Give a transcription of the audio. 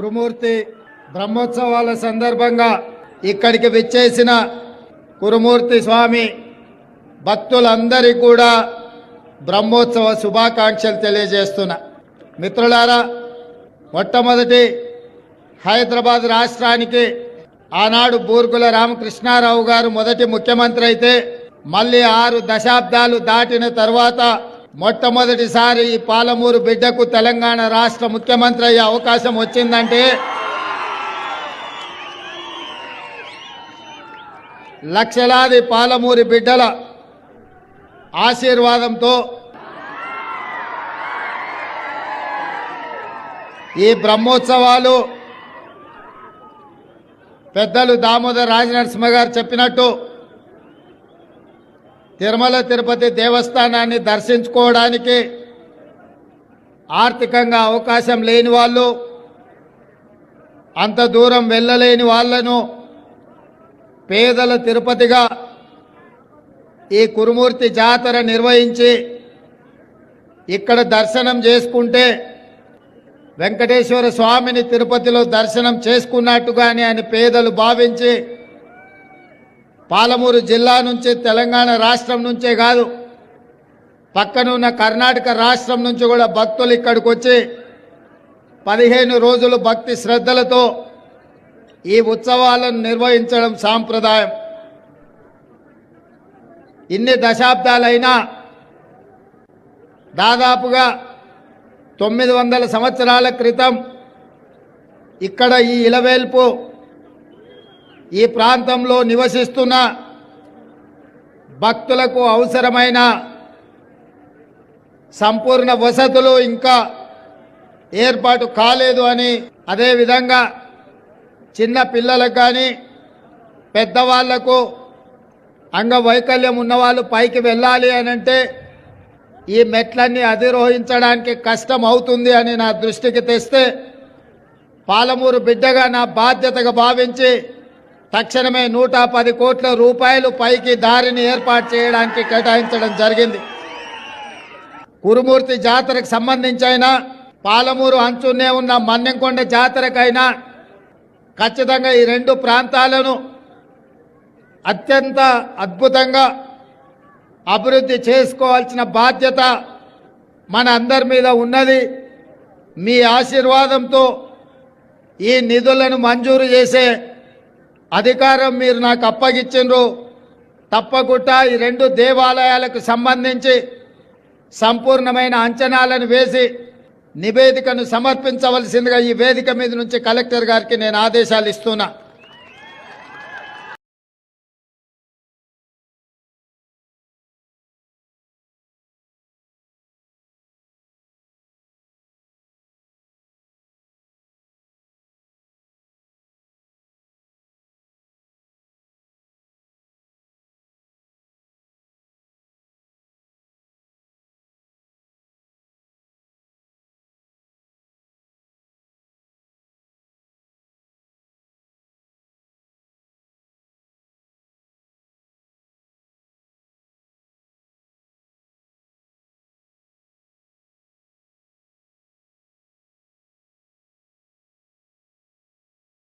కురుమూర్తి బ్రహ్మోత్సవాల సందర్భంగా ఇక్కడికి విచ్చేసిన కురుమూర్తి స్వామి భక్తులందరికీ కూడా బ్రహ్మోత్సవ శుభాకాంక్షలు తెలియజేస్తున్నా. మిత్రులారా మొట్టమొదటి హైదరాబాద్ రాష్ట్రానికి ఆనాడు బూర్గుల రామకృష్ణారావు గారు మొదటి ముఖ్యమంత్రి అయితే మళ్ళీ ఆరు దశాబ్దాలు దాటిన తర్వాత మొట్టమొదటిసారి ఈ పాలమూరు బిడ్డకు తెలంగాణ రాష్ట్ర ముఖ్యమంత్రి అయ్యే అవకాశం వచ్చిందంటే లక్షలాది పాలమూరి బిడ్డల ఆశీర్వాదంతో ఈ బ్రహ్మోత్సవాలు పెద్దలు దామోదర్ రాజనరసింహ గారు చెప్పినట్టు తిరుమల తిరుపతి దేవస్థానాన్ని దర్శించుకోవడానికి ఆర్థికంగా అవకాశం లేని వాళ్ళు అంత దూరం వెళ్ళలేని వాళ్ళను పేదల తిరుపతిగా ఈ కురుమూర్తి జాతర నిర్వహించి ఇక్కడ దర్శనం చేసుకుంటే వెంకటేశ్వర స్వామిని తిరుపతిలో దర్శనం చేసుకున్నట్టుగానే అని పేదలు భావించి పాలమూరు జిల్లా నుంచి తెలంగాణ రాష్ట్రం నుంచే కాదు పక్కనున్న కర్ణాటక రాష్ట్రం నుంచి కూడా భక్తులు ఇక్కడికి వచ్చి పదిహేను రోజులు భక్తి శ్రద్ధలతో ఈ ఉత్సవాలను నిర్వహించడం సాంప్రదాయం. ఇన్ని దశాబ్దాలైనా దాదాపుగా తొమ్మిది వందల సంవత్సరాల క్రితం ఇక్కడ ఈ ఇలవేల్పు ఈ ప్రాంతంలో నివసిస్తున్న భక్తులకు అవసరమైన సంపూర్ణ వసతులు ఇంకా ఏర్పాటు కాలేదు అని అదేవిధంగా చిన్న పిల్లలకు కానీ పెద్దవాళ్ళకు అంగవైకల్యం ఉన్నవాళ్ళు పైకి వెళ్ళాలి అని అంటే ఈ మెట్లన్నీ అధిరోహించడానికి కష్టం అవుతుంది అని నా దృష్టికి తెస్తే పాలమూరు బిడ్డగా నా బాధ్యతగా భావించి తక్షణమే నూట పది కోట్ల రూపాయలు పైకి దారిని ఏర్పాటు చేయడానికి కేటాయించడం జరిగింది. కురుమూర్తి జాతరకు సంబంధించి అయినా పాలమూరు అంచునే ఉన్న మన్నెంకొండ జాతరకైనా ఖచ్చితంగా ఈ రెండు ప్రాంతాలను అత్యంత అద్భుతంగా అభివృద్ధి చేసుకోవాల్సిన బాధ్యత మన అందరి మీద ఉన్నది. మీ ఆశీర్వాదంతో ఈ నిధులను మంజూరు చేసే అధికారం మీరు నాకు అప్పగిచ్చిండ్రు. తప్పకుండా ఈ రెండు దేవాలయాలకు సంబంధించి సంపూర్ణమైన అంచనాలను వేసి నివేదికను సమర్పించవలసిందిగా ఈ వేదిక మీద నుంచి కలెక్టర్ గారికి నేను ఆదేశాలు ఇస్తున్నా.